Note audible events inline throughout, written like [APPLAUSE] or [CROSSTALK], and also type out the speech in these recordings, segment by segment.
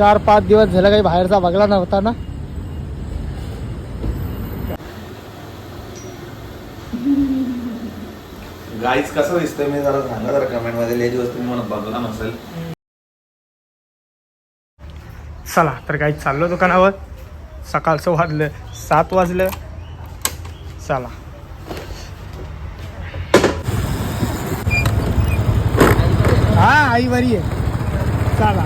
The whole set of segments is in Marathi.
चार पाच दिवस झालं काही बाहेरचा बघला नव्हता ना. गाईच कसं दिसतंय मी जरा सांगा जरा कमेंटमध्ये. लय दिवस तुम्ही मला बघला नसेल. चला तर काही चाललो दुकानावर. सकाळचं वाजलं सात वाजलं. चला. हा आई बरी आहे. चला.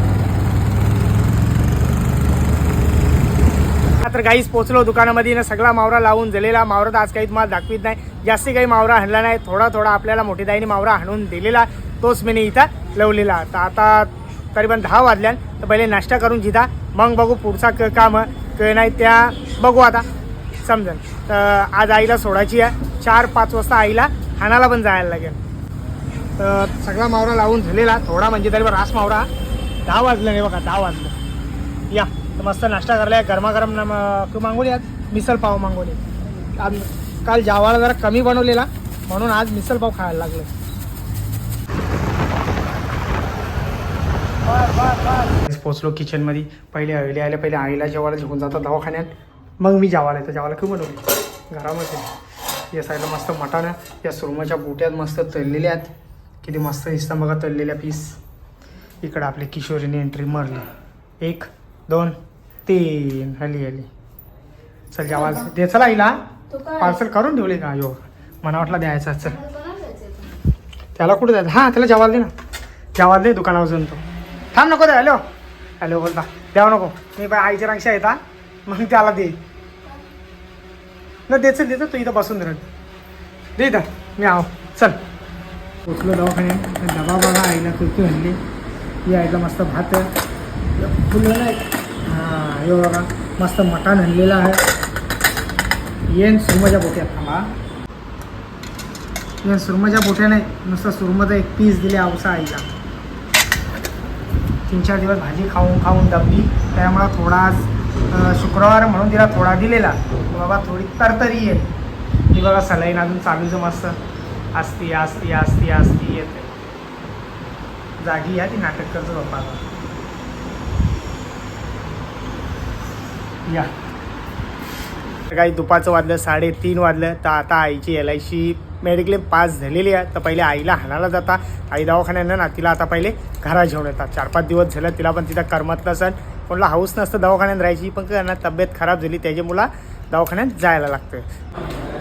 तर काहीच पोचलो दुकानामध्ये ना सगळा मावरा लावून झालेला मावरा तर आज काही तुम्हाला दाखवित नाही. जास्ती काही मावरा हाणला नाही. थोडा थोडा आपल्याला मोठी दाईने मावरा हाणून दिलेला. तोच मी इथं लावलेला. तर आता तरीपण दहा वाजल्यान तर पहिले नाश्ता करून जिता. मग बघू पुढचा क काम. क नाही त्या. बघू आता. समजन. तर आज आईला सोडायची आहे. चार पाच वाजता आईला हाणाला पण जायला लागेल. तर सगळा मावरा लावून झालेला. थोडा म्हणजे तरी पण रास मावरा. दहा वाजलं नाही बघा दहा वाजलं. या. मस्त नाश्ता करलाय गरमागरम नम मागवली आज? मिसल पाव मागवले. आज काल जावाला जरा कमी बनवलेला म्हणून आज मिसल पाव खायला लागलो. पोचलो किचनमध्ये. पहिले आईला आले पहिले आईला जेवायला घेऊन जातात दवाखान्यात. मग मी जेवायला येतो. जेवायला खूप बनवली. घरामध्ये. या साईडला मस्त मटण या सुरमाच्या बोट्यात मस्त तळलेल्या आहेत. किती मस्त दिसतं बघा तळलेल्या पीस इकडं आपली किशोरीने एंट्री मारली. एक दोन तीन हली हली. चल जेवायला दे. चला आईला पार्सल करून ठेवले का? यो मला वाटलं द्यायचा चल त्याला कुठे द्यायचं? हां त्याला जेवायला दे ना. जेवायला दे दुकानावर जाऊन तो. थांब नको दे हॅलो. हॅलो बोलता. द्यावं नको. मी बाय आईच्या रांगशा येता मग त्याला दे. न देचं देतं तू इथं बसून दे इथं. मी आहो. चल. पोचलो दवाखान्यात. तर डबा बघा आईला कुर्ती आणली या आईला मस्त भात. फुलं नाही. हां. हे बघा मस्त मटण आणलेलं आहे. येन सुरमच्या बोट्यात थांबा. येन सुरमच्या बोट्या नाही नुसतं सुरमचं एक पीस दिले आवसा आईला. तीन चार दिवस भाजी खाऊन खाऊन दबली त्यामुळं थोडा शुक्रवार म्हणून तिला थोडा दिलेला. बाबा थोडी तरतरी येईल ती बघा सलाईन अजून चालूच मस्त. असती असती असती असती येते. जागी या ती नाटक करतो बाप्पा या. काही दुपारचं वाजलं साडेतीन वाजलं. तर आता आईची L I C mediclaim pass झालेली आहे. तर पहिले आईला हाणायला जाता. आई दवाखान्यानं ना तिला आता पहिले घरा घेऊन येतात. चार पाच दिवस झालं तिला पण तिथं करमत नसन. कोणाला हाऊस नसतं दवाखान्यात राहायची. पण काय ना तब्येत खराब झाली. त्याच्या मुला दवाखान्यात जायला लागतं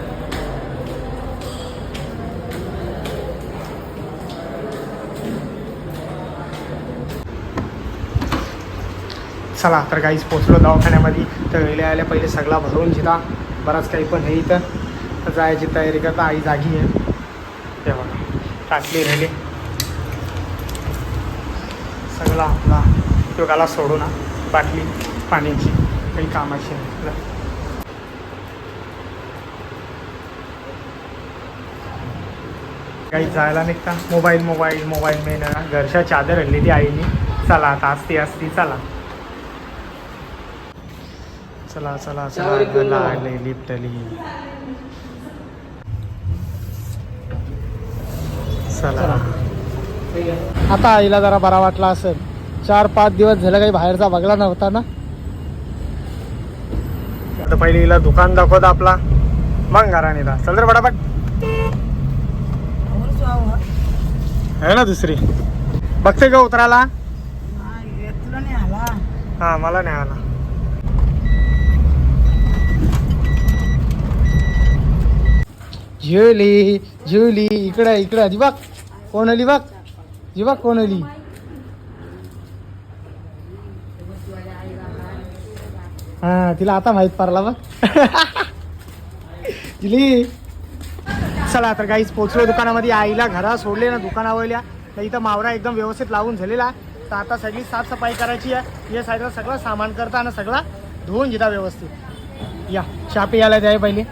चला तर काहीच पोचलो दवाखान्यामध्ये. तर वेळेला आल्या पहिले सगळा भरून घेता बराच काही पण हे इथं. तर जायची तयारी करता आई जागी आहे. ते बघा टाकली राहिले सगळा आपला उपयोगाला सोडू ना बाटली पाण्याची काही कामाची नाही. काही जायला निघता. मोबाईल मोबाईल मोबाईल मेन घरच्या चादर आणलेली आईनी. चला आता असती असती चला. चला चला चला. लागले लिफ्टली चला. आता आईला जरा बरा वाटला असेल. चार पाच दिवस झालं काही बाहेरचा बघला नव्हता ना? आता पहिले हिला दुकान दाखवत आपला. मग घराने जा चल रे बडापट आहे ना दुसरी? बघते का उतराला हा मला नाही आला. झुली झुली इकडे इकडे आधी बघ कोण आली बघ जी बघ कोण आली हा तिला आता माहीत पडला बघ. [LAUGHS] जिली. चला तर काहीच पोचलो दुकानामध्ये. आईला घरा सोडले ना दुकानावरल्या तर इथं मावरा एकदम व्यवस्थित लावून झालेला. तर आता सगळी साफसफाई करायची आहे. या साईडला सगळं सामान करता आणि सगळं धुवून घेता व्यवस्थित. या शापी यायला द्याय पहिले.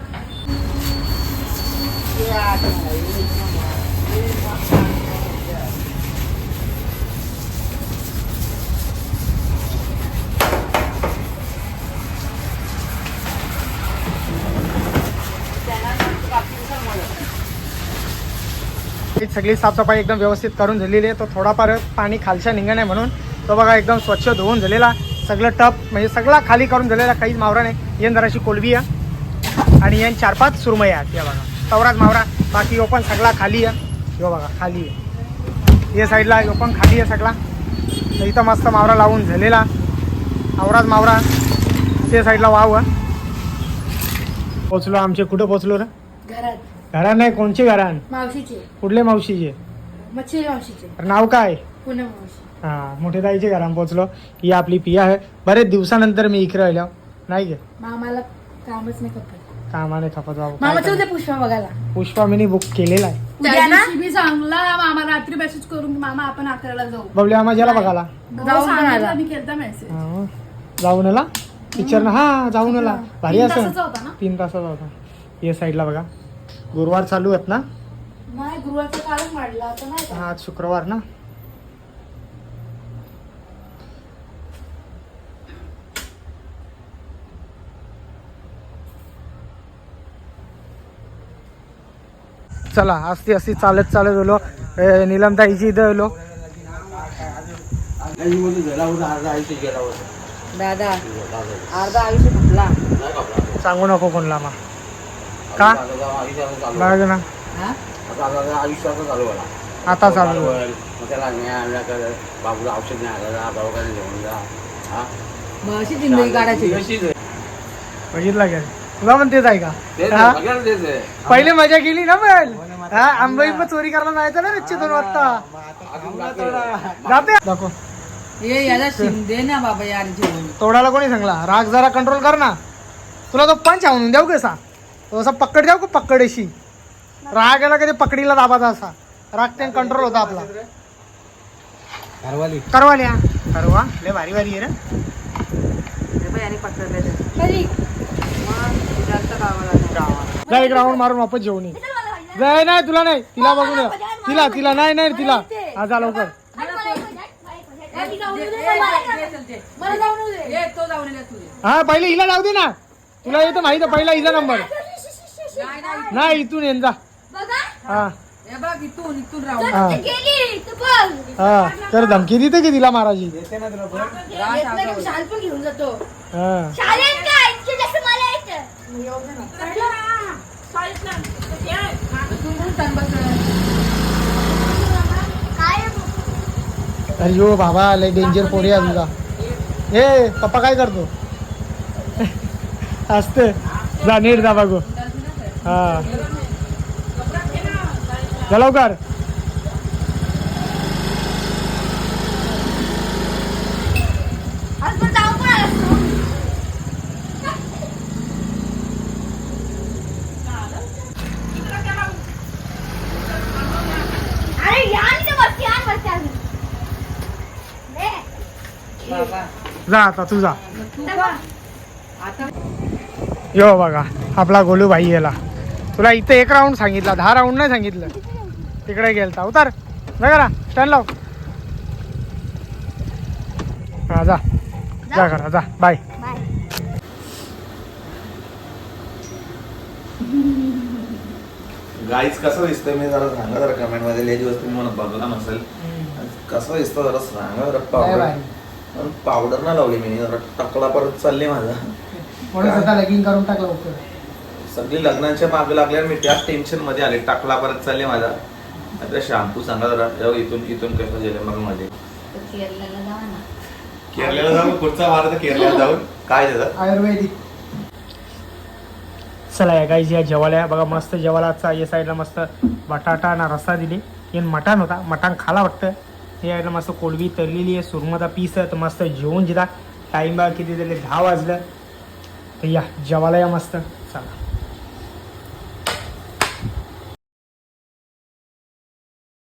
सगळी साफसफाई एकदम व्यवस्थित करून झालेली आहे. तो थोडाफार पाणी खालच्या निघा नाही म्हणून तो बघा एकदम स्वच्छ धुवून झालेला. सगळं टप म्हणजे सगळा खाली करून झालेला काहीच मावरा नाही. येन जराशी कोलबी आहे. आणि येन चार पाच सुरमई आहेत या बघा. तवराच मावरा बाकी पण सगळा खाली आहे. यो बघा खाली आहे. या साईडला पण खाली आहे सगळा. तर इथं मस्त मावरा लावून झालेला. आवराच मावरा ते साईडला वाव पोचलो आमचे कुठं पोचलो रे? घरात. घरात नाही कोणचे घरान मावशीचे. कुठले मावशीचे? मच्छी मावशीचे. नाव काय? हा मोठे ताईचे घरात पोचलो. ही आपली पिया आहे. बरेच दिवसानंतर मी इकडे राहिलो नाही मामाला कामच नाही करत कामाने खपत बाबू काय मामाचं? उद्या पुष्पा बघायला. पुष्पा मिनी बुक केलेला आहे. उद्या ना मी सांगला मामा रात्री मेसेज करून मामा आपण अकराला जाऊ. बबली आम्हा ज्याला बघाला जाऊन पण आला. मी केलता मेसेज हा. जाऊन आला पिक्चर ना हा जाऊन आला भारी तीन असं. तासाचा होता ना? तीन तासाचा होता. ये साईडला बघा. गुरुवार चालू आहेत ना? नाही गुरुवारचा कालच मांडला. आता नाही का? हा आज शुक्रवार ना? चला असती असती चालत चालत गेलो नीलमताईची इथं गेलो दादा अर्धा आयुष्य फुटला सांगू नको कोणला मग का? बघ ना. आयुष्याचं चालू झाला आता चालू त्याला बाबूला औषध नाही आलं जा दवाखान्यात घेऊन जा हा? मग अशी जिंदगी काढायची. अशीच आहे. बघितलं का? तुला पण तेच आहे का? तेच हा? आहे, सगळ्यांना तेच आहे. पहिले मजा केली ना पण? हा आंबाई पण चोरी करायला जायचं ना रिच्छ दोन वाजता जाते दाखव. ये याला शिंदे ना बाबा यार जेवण तोडायला कोणी सांगला? राग जरा कंट्रोल कर ना. तुला तो पंच आणून देऊ कसा? तो असा पकड देऊ का पकडेशी? राग गेला कधी पकडीला दाबाचा असा. राग ते कंट्रोल होता आपला. करवाल्या करवा. लय भारी भारी आहे रे. जा एक राऊंड मारून वापस जेवणी जाय नाही तुला नाही. तिला बघून ये. तिला तिला नाही नाही तिला. हा जा लवकर. मला जाऊन दे. तो जाऊन दे तुझे हा पहिले हिला लावू दे ना. तुला येतं माहिती पहिला हिचा नंबर. नाही इथून. येन जा. हा. हे बघ इथून इथून राहून. हा हा तर धमकी देते की तिला महाराजी शाल पण घेऊन जातो. हा. अरे बाबा लय डेंजर पोरी आहे तुझा. ए पप्पा काय करतो? असते जा नीट जा बघू. हा. जा लवकर अरे या नाही तर वरती आण वरती आण ले. बाबा जा आता तू जा. यो बघा आपला गोलू भाई गेला. तुला इथं एक राऊंड सांगितला दहा राऊंड नाही सांगितलं. तिकडे गेलता. उतर. जा करा स्टँड लाव. हा जा. जा. करा जा. बाय बाय गाईच कसं दिसतंय मी जरा सांगा जरा कमेंटमध्ये. लय दिवस तुम्ही मला बघला नसेल. कसं दिसतं जरा सांगा जरा. पावडर पावडर ना लावली मी जरा टकला परत चालली माझा. लगीन करून टाकलं सगळी लग्नाच्या मागे लागल्यावर मी त्याच टेन्शनमध्ये आले टाकला परत चालले माझा. आता शॅम्पू सांगा जरा जाऊ इथून इथून कसं गेलं मग मध्ये. केरळला जाऊन पुढचा वार तर केरळला जाऊन. काय त्याचं? आयुर्वेदिक. चला या गाईची या जेवायला बघा मस्त जेवायलाचा या साईडला मस्त बटाटा ना रस्सा दिली. येन मटण होता मटण खाला वाटतं. हे यायला मस्त कोळवी तळलेली आहे. सुरमचा पीस आहे. तर मस्त जेवून जिला टाईम बा किती दिले दहा वाजलं. तर या जेवायला या मस्त. चला.